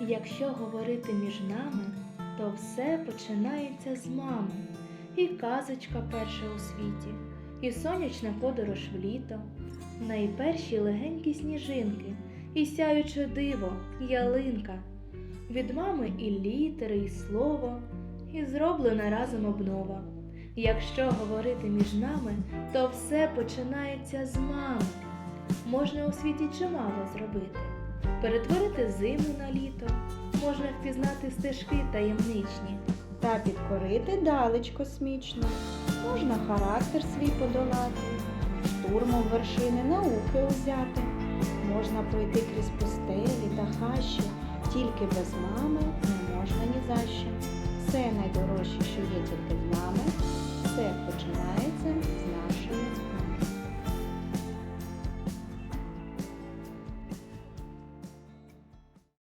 Якщо говорити між нами, то все починається з мами. І казочка перша у світі, і сонячна подорож в літо, найперші легенькі сніжинки, і сяюче диво, ялинка. Від мами і літери, і слово, і зроблена разом обнова. Якщо говорити між нами, то все починається з мами. Можна у світі чимало зробити перетворити зиму на літо, впізнати стежки таємничні, та підкорити далеч космічну. Можна характер свій подолати, штурмом вершини науки узяти. Можна пройти крізь пустелі та хащі, тільки без мами не можна ні за що. Все найдорожче, що є тільки з нами,